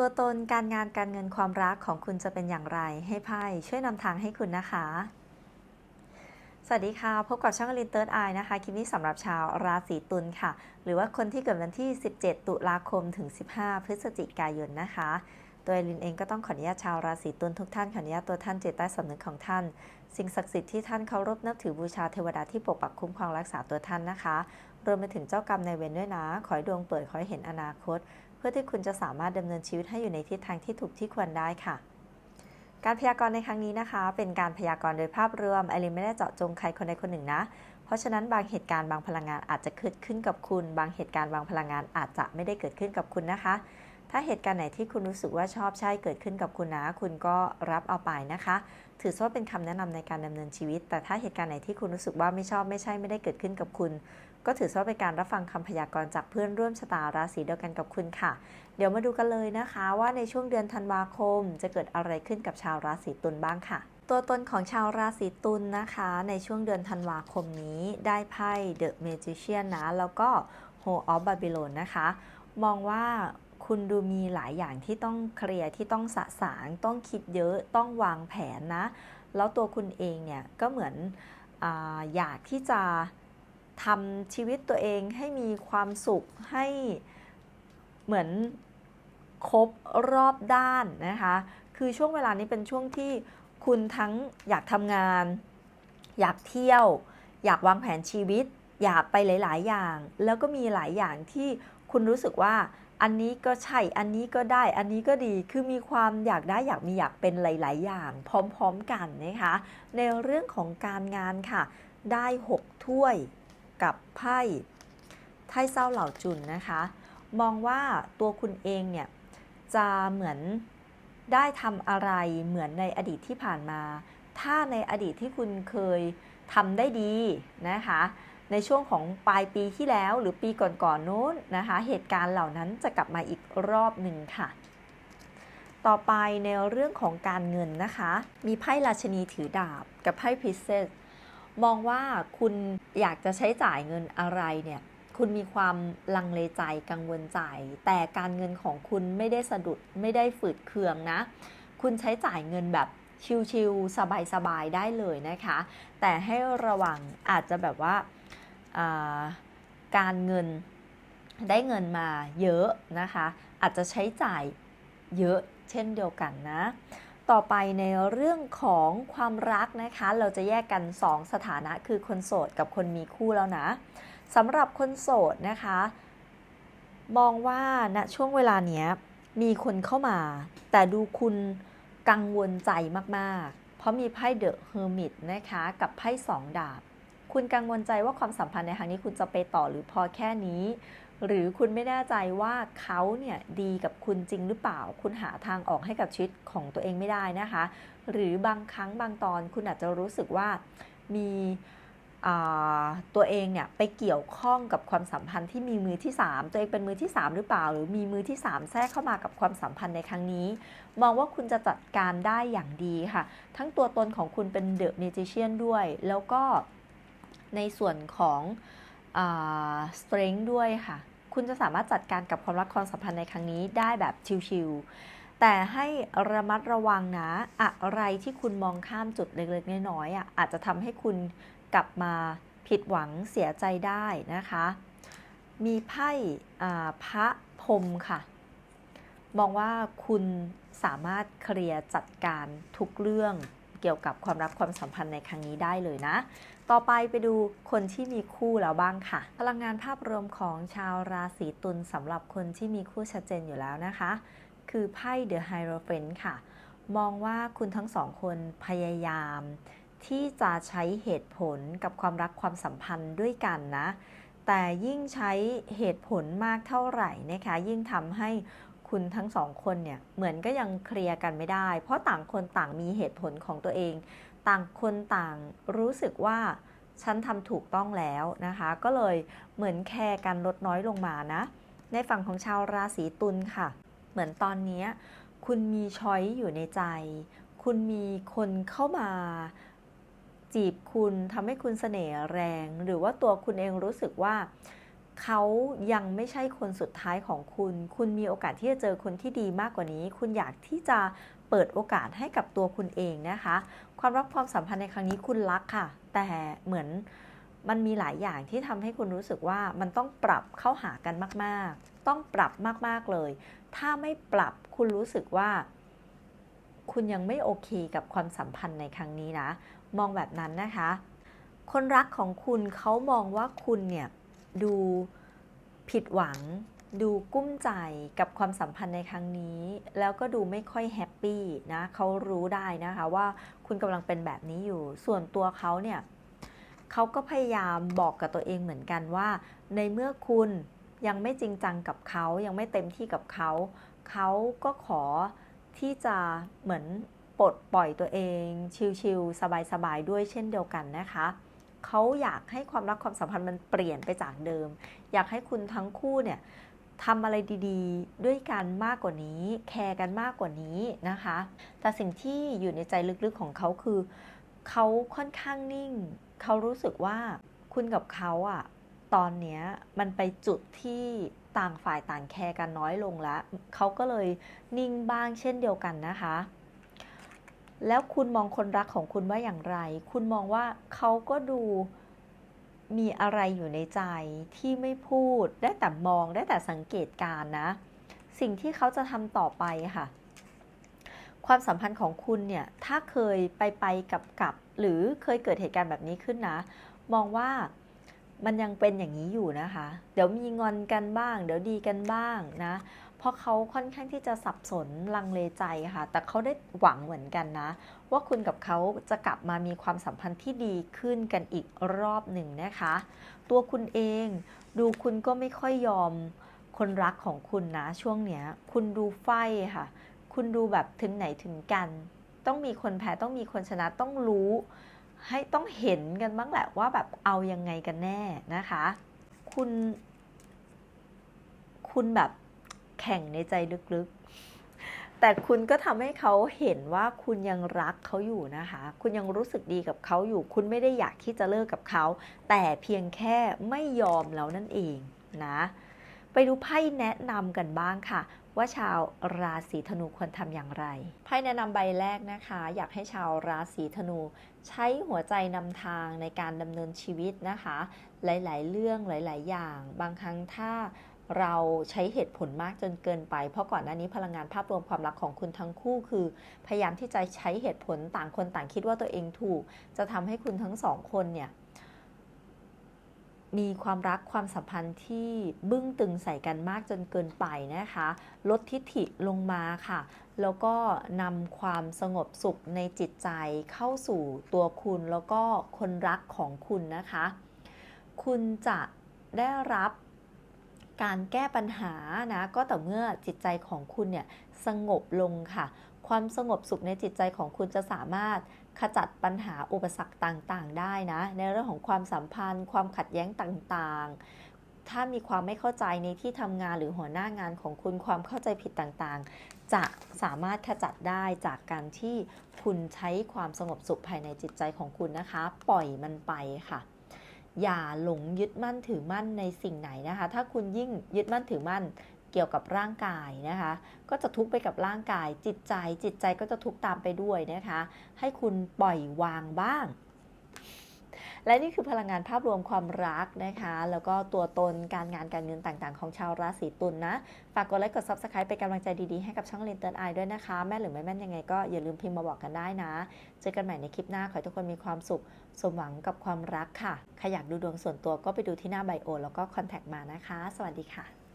ตัวตนการงานการเงินความรักของคุณจะเป็นอย่างไร ให้ไพ่ช่วยนำทางให้คุณนะคะ สวัสดีค่ะ พบกับช่องลินเติร์ดไอนะคะ คลิปนี้สำหรับชาวราศีตุลค่ะ หรือว่าคนที่เกิดวันที่ 17 ตุลาคมถึง 15 พฤศจิกายนนะคะตัวลินเองก็ต้องขออนุญาตชาวราศีตุลทุกท่านขออนุญาตตัวท่านเจตใต้สำนึกของท่าน สิ่งศักดิ์สิทธิ์ที่ท่านเคารพนับถือบูชาเทวดาที่ปกปักคุ้มครองรักษาตัวท่านนะคะ รวมไปถึงเจ้ากรรมนายเวรด้วยนะ ขอให้ดวงเปิดขอให้เห็นอนาคต เพื่อที่คุณจะสามารถดำเนินชีวิตให้อยู่ในทิศทางที่ถูกที่ควรได้ค่ะ การพยากรณ์ในครั้งนี้นะคะ เป็นการพยากรณ์โดยภาพรวมไอรินไม่ได้เจาะจงใครคนใดคนหนึ่งนะ เพราะฉะนั้นบางเหตุการณ์บางพลังงานอาจจะเกิดขึ้นกับคุณ บางเหตุการณ์บางพลังงานอาจจะไม่ได้เกิดขึ้นกับคุณนะคะ ถ้าเหตุการณ์ไหนที่คุณรู้สึกว่าชอบใช่เกิดขึ้นกับคุณนะ คุณก็รับเอาไปนะคะ ถือว่าเป็นคำแนะนำในการดำเนินชีวิต แต่ถ้าเหตุการณ์ไหนที่คุณรู้สึกว่าไม่ชอบไม่ใช่ไม่ได้เกิดขึ้นกับคุณ ก็ถือว่าเป็นการรับฟังคำพยากรณ์จากเพื่อนร่วมชะตาราศีเดียวกันกับคุณค่ะ เดี๋ยวมาดูกันเลยนะคะ ว่าในช่วงเดือนธันวาคม จะเกิดอะไรขึ้นกับชาวราศีตุลบ้างค่ะ ตัวตนของชาวราศีตุลนะคะ ในช่วงเดือนธันวาคมนี้ได้ไพ่เดอะเมจิเชียนะแล้วก็โฮออฟบาบิโลนนะคะ มองว่า คุณดูมีหลายอย่างที่ต้องเคลียร์ที่ต้องสะสางต้องคิดเยอะต้องวางแผนนะ แล้วตัวคุณเองเนี่ยก็เหมือนออยากที่จะทำชีวิตตัวเองให้มีความสุขให้เหมือนครบรอบด้านนะคะ คือช่วงเวลานี้เป็นช่วงที่คุณทั้งอยากทำงาน อยากเที่ยว อยากวางแผนชีวิต อยากไปหลาย ๆ อย่าง แล้วก็มีหลายอย่างที่คุณรู้สึกว่า อันนี้ก็ใช่ อันนี้ก็ได้ อันนี้ก็ดี คือมีความอยากได้อยากมีอยากเป็นหลาย ๆ อย่าง พร้อม ๆ กันนะคะ ในเรื่องของการงานค่ะ ได้ 6 ถ้วยกับไพ่ไพ่เศร้าเหล่าจุนนะคะ มองว่าตัวคุณเองเนี่ยจะเหมือนได้ทำอะไรเหมือนในอดีตที่ผ่านมา ถ้าในอดีตที่คุณเคยทำได้ดีนะคะ ในช่วงของปลายปีที่แล้วหรือปีก่อนๆโน้นนะคะ เหตุการณ์เหล่านั้นจะกลับมาอีกรอบหนึ่งค่ะ ต่อไปในเรื่องของการเงินนะคะ มีไพ่ราชนีถือดาบกับไพ่พิเศษมองว่าคุณอยากจะใช้จ่ายเงินอะไรเนี่ยคุณมีความลังเลใจกังวลใจ แต่การเงินของคุณไม่ได้สะดุดไม่ได้ฝืดเคืองนะ คุณใช้จ่ายเงินแบบ ชิลๆสบายๆได้เลยนะคะ แต่ให้ระวังอาจจะแบบว่าาการเงินได้เงินมาเยอะนะคะ อาจจะใช้จ่ายเยอะเช่นเดียวกันนะ ต่อไปในเรื่องของความรักนะคะ เราจะแยกกัน 2 สถานะคือคนโสดกับคนมีคู่แล้วนะสำหรับคนโสดนะคะ มองว่าณช่วงเวลาเนี้ยมีคนเข้ามา แต่ดูคุณ กังวลใจมากๆ เพราะมีไพ่เดอะเฮอร์มิตนะคะ กับไพ่สองดาบ คุณกังวลใจว่าความสัมพันธ์ในครั้งนี้คุณจะไปต่อหรือพอแค่นี้ หรือคุณไม่แน่ใจว่าเขาเนี่ยดีกับคุณจริงหรือเปล่า คุณหาทางออกให้กับชีวิตของตัวเองไม่ได้นะคะ หรือบางครั้งบางตอนคุณอาจจะรู้สึกว่ามี ตัวเองเนี่ยไปเกี่ยวข้องกับความสัมพันธ์ที่มีมือที่ 3 ตัวเองเป็นมือที่ 3 หรือเปล่า หรือมีมือที่ 3 แทรกเข้ามากับความสัมพันธ์ในครั้งนี้ มองว่าคุณจะจัดการได้อย่างดีค่ะ ทั้งตัวตนของคุณเป็นเดอะเมจิเชียนด้วย แล้วก็ในส่วนของสเตร n g ด้วยค่ะ คุณจะสามารถจัดการกับความรักความสัมพันธ์ในครั้งนี้ได้แบบชิลๆแต่ให้ระมัดระวังนะ อะไรที่คุณมองข้ามจุดเล็กๆน้อยๆอะอาจจะทำให้คุณ กลับมาผิดหวังเสียใจได้นะคะ มีไพ่พระพรมค่ะ มองว่าคุณสามารถเคลียร์จัดการทุกเรื่องเกี่ยวกับความรักความสัมพันธ์ในครั้งนี้ได้เลยนะ ต่อไปไปดูคนที่มีคู่แล้วบ้างค่ะ พลังงานภาพรวมของชาวราศีตุลสำหรับคนที่มีคู่ชัดเจนอยู่แล้วนะคะ คือไพ่ The Hierophant ค่ะ มองว่าคุณทั้งสองคนพยายาม ที่จะใช้เหตุผลกับความรักความสัมพันธ์ด้วยกันนะ แต่ยิ่งใช้เหตุผลมากเท่าไหร่นะคะ ยิ่งทำให้คุณทั้งสองคนเนี่ยเหมือนก็ยังเคลียร์กันไม่ได้ เพราะต่างคนต่างมีเหตุผลของตัวเอง ต่างคนต่างรู้สึกว่าฉันทำถูกต้องแล้วนะคะ ก็เลยเหมือนแคร์กันลดน้อยลงมานะ ในฝั่งของชาวราศีตุลค่ะ เหมือนตอนนี้คุณมีช้อยอยู่ในใจ คุณมีคนเข้ามา จีบคุณทำให้คุณเสน่ห์แรง หรือว่าตัวคุณเองรู้สึกว่าเขายังไม่ใช่คนสุดท้ายของคุณ คุณมีโอกาสที่จะเจอคนที่ดีมากกว่านี้ คุณอยากที่จะเปิดโอกาสให้กับตัวคุณเองนะคะ ความรักความสัมพันธ์ในครั้งนี้คุณรักค่ะ แต่เหมือนมันมีหลายอย่างที่ทำให้คุณรู้สึกว่ามันต้องปรับเข้าหากันมาก ๆ ต้องปรับมาก ๆ เลย ถ้าไม่ปรับคุณรู้สึกว่า คุณยังไม่โอเคกับความสัมพันธ์ในครั้งนี้นะ มองแบบนั้นนะคะ คนรักของคุณเขามองว่าคุณเนี่ยดูผิดหวัง ดูกุ้มใจกับความสัมพันธ์ในครั้งนี้ แล้วก็ดูไม่ค่อยแฮปปี้นะเขารู้ได้นะคะว่าคุณกำลังเป็นแบบนี้อยู่ ส่วนตัวเขาเนี่ยเขาก็พยายามบอกกับตัวเองเหมือนกันว่า ในเมื่อคุณยังไม่จริงจังกับเขายังไม่เต็มที่กับเขา เขาก็ขอที่จะเหมือน ปลดปล่อยตัวเอง ชิลๆสบายๆด้วยเช่นเดียวกันนะคะเขาอยากให้ความรักความสัมพันธ์มันเปลี่ยนไปจากเดิม อยากให้คุณทั้งคู่เนี่ยทำอะไรดีๆ ด้วยกันมากกว่านี้ แคร์กันมากกว่านี้นะคะ แต่สิ่งที่อยู่ในใจลึกๆของเขาคือเขาค่อนข้างนิ่ง เขารู้สึกว่าคุณกับเขาอะตอนเนี้ยมันไปจุดที่ต่างฝ่ายต่างแคร์กันน้อยลงแล้วเขาก็เลยนิ่งบ้างเช่นเดียวกันนะคะ แล้วคุณมองคนรักของคุณว่าอย่างไร คุณมองว่าเขาก็ดูมีอะไรอยู่ในใจที่ไม่พูด ได้แต่มองได้แต่สังเกตการนะ สิ่งที่เขาจะทำต่อไปค่ะ ความสัมพันธ์ของคุณเนี่ย ถ้าเคยไปไปกับกับ หรือเคยเกิดเหตุการณ์แบบนี้ขึ้นนะ มองว่ามันยังเป็นอย่างนี้อยู่นะคะ เดี๋ยวมีงอนกันบ้าง เดี๋ยวดีกันบ้างนะ เพราะเขาค่อนข้างที่จะสับสนลังเลใจค่ะ แต่เขาได้หวังเหมือนกันนะ ว่าคุณกับเขาจะกลับมามีความสัมพันธ์ที่ดีขึ้นกันอีกรอบหนึ่งนะคะ ตัวคุณเองดูคุณก็ไม่ค่อยยอมคนรักของคุณนะช่วงเนี้ย คุณดูไฟค่ะ คุณดูแบบถึงไหนถึงกัน ต้องมีคนแพ้ต้องมีคนชนะต้องรู้ ให้ต้องเห็นกันบ้างแหละว่าแบบเอายังไงกันแน่นะคะ คุณ คุณแบบ ข่งในใจลึกๆ แต่คุณก็ทำให้เขาเห็นว่าคุณยังรักเขาอยู่นะคะ คุณยังรู้สึกดีกับเขาอยู่ คุณไม่ได้อยากที่จะเลิกกับเขา แต่เพียงแค่ไม่ยอมแล้วนั่นเองนะ ไปดูไพ่แนะนำกันบ้างค่ะว่าชาวราศีธนูควรทำอย่างไร ไพ่แนะนำใบแรกนะคะ อยากให้ชาวราศีธนู ใช้หัวใจนำทางในการดำเนินชีวิตนะคะ หลาย ๆ เรื่องหลาย ๆ อย่าง บางครั้งถ้า เราใช้เหตุผลมากจนเกินไป เพราะก่อนหน้านี้พลังงานภาพรวมความรักของคุณทั้งคู่คือ พยายามที่จะใช้เหตุผลต่างคนต่างคิดว่าตัวเองถูก จะทำให้คุณทั้งสองคนเนี่ยมีความรักความสัมพันธ์ที่บึ้งตึงใส่กันมากจนเกินไปนะคะ ลดทิฐิลงมาค่ะ แล้วก็นำความสงบสุขในจิตใจเข้าสู่ตัวคุณแล้วก็คนรักของคุณนะคะ คุณจะได้รับ การแก้ปัญหานะก็แต่เมื่อจิตใจของคุณเนี่ยสงบลงค่ะ ความสงบสุขในจิตใจของคุณจะสามารถขจัดปัญหาอุปสรรคต่างๆ ได้นะ ในเรื่องของความสัมพันธ์ ความขัดแย้งต่างๆ ถ้ามีความไม่เข้าใจในที่ทำงานหรือหัวหน้างานของคุณความเข้าใจผิดต่างๆ จะสามารถขจัดได้จากการที่คุณใช้ความสงบสุขภายในจิตใจของคุณนะคะ ปล่อยมันไปค่ะ อย่าหลงยึดมั่นถือมั่นในสิ่งไหนนะคะ ถ้าคุณยิ่งยึดมั่นถือมั่นเกี่ยวกับร่างกายนะคะ ก็จะทุกข์ไปกับร่างกายจิตใจ จิตใจก็จะทุกข์ตามไปด้วยนะคะ ให้คุณปล่อยวางบ้าง และนี่คือพลังงานภาพรวมความรักนะคะ แล้วก็ตัวตนการงานการเงินต่างๆ ของชาวราศีตุลนนะ ฝากกดไลค์กด subscribe เป็นกำลังใจดีๆ ให้กับช่องเลนเตอร์ไอด้วยนะคะ แม่หรือไม่แม่นยังไงก็อย่าลืมพิมพ์มาบอกกันได้นะ เจอกันใหม่ในคลิปหน้า ขอให้ทุกคนมีความสุข สมหวังกับความรักค่ะ ใครอยากดูดวงส่วนตัวก็ไปดูที่หน้าไบโอ แล้วก็คอนแทคมานะคะ สวัสดีค่ะ